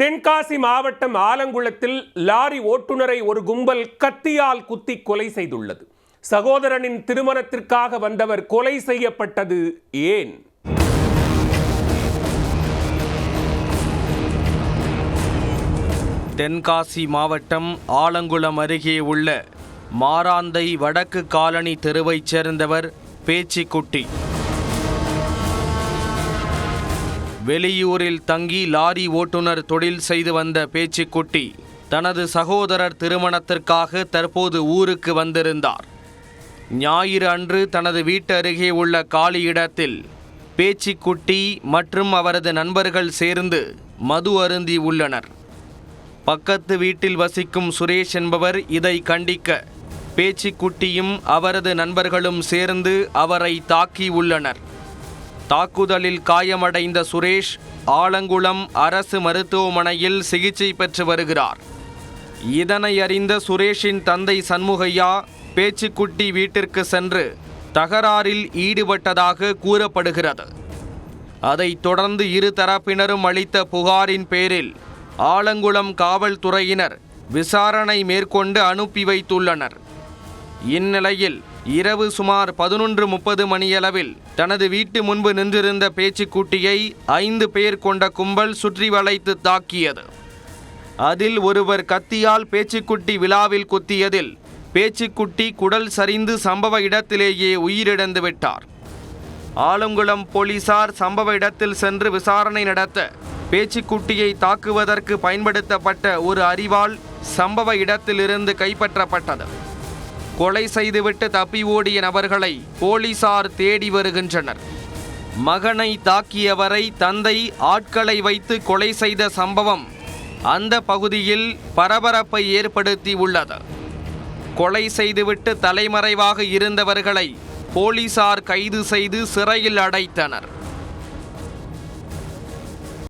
தென்காசி மாவட்டம் ஆலங்குளத்தில் லாரி ஓட்டுநரை ஒரு கும்பல் கத்தியால் குத்தி கொலை செய்துள்ளது. சகோதரனின் திருமணத்திற்காக வந்தவர் கொலை செய்யப்பட்டது ஏன்? தென்காசி மாவட்டம் ஆலங்குளம் அருகே உள்ள மாராந்தை வடக்கு காலனி தெருவைச் சேர்ந்தவர் பேச்சிக்குட்டி. வெளியூரில் தங்கி லாரி ஓட்டுநர் தொழில் செய்து வந்த பேச்சிக்குட்டி தனது சகோதரர் திருமணத்திற்காக தற்போது ஊருக்கு வந்திருந்தார். ஞாயிறு அன்று தனது வீட்டு அருகே உள்ள காலி இடத்தில் பேச்சிக்குட்டி மற்றும் அவரது நண்பர்கள் சேர்ந்து மது அருந்தி உள்ளனர். பக்கத்து வீட்டில் வசிக்கும் சுரேஷ் என்பவர் இதை கண்டிக்க பேச்சிக்குட்டியும் அவரது நண்பர்களும் சேர்ந்து அவரை தாக்கி உள்ளனர். தாக்குதலில் காயமடைந்த சுரேஷ் ஆலங்குளம் அரசு மருத்துவமனையில் சிகிச்சை பெற்று வருகிறார். இதனை அறிந்த சுரேஷின் தந்தை சண்முகையா பேச்சுக்குட்டி வீட்டிற்கு சென்று தகராறில் ஈடுபட்டதாக கூறப்படுகிறது. அதைத் தொடர்ந்து இரு தரப்பினரும் அளித்த புகாரின் பேரில் ஆலங்குளம் காவல்துறையினர் விசாரணை மேற்கொண்டு அனுப்பி வைத்துள்ளனர். இந்நிலையில் இரவு சுமார் பதினொன்று முப்பது மணியளவில் தனது வீட்டு முன்பு நின்றிருந்த பேச்சுக்கூட்டியை ஐந்து பேர் கொண்ட கும்பல் சுற்றி வளைத்து தாக்கியது. அதில் ஒருவர் கத்தியால் பேச்சுக்குட்டி விழாவில் குத்தியதில் பேச்சுக்குட்டி குடல் சரிந்து சம்பவ இடத்திலேயே உயிரிழந்து விட்டார். ஆலங்குளம் போலீசார் சம்பவ இடத்தில் சென்று விசாரணை நடத்த பேச்சுக்குட்டியை தாக்குவதற்கு பயன்படுத்தப்பட்ட ஒரு அறிவால் சம்பவ இடத்திலிருந்து கைப்பற்றப்பட்டது. கொலை செய்துவிட்டு தப்பி ஓடிய நபர்களை போலீசார் தேடி வருகின்றனர். மகனை தாக்கியவரை தந்தை ஆட்களை வைத்து கொலை செய்த சம்பவம் அந்த பகுதியில் பரபரப்பை ஏற்படுத்தி உள்ளது. கொலை செய்துவிட்டு தலைமறைவாக இருந்தவர்களை போலீசார் கைது செய்து சிறையில் அடைத்தனர்.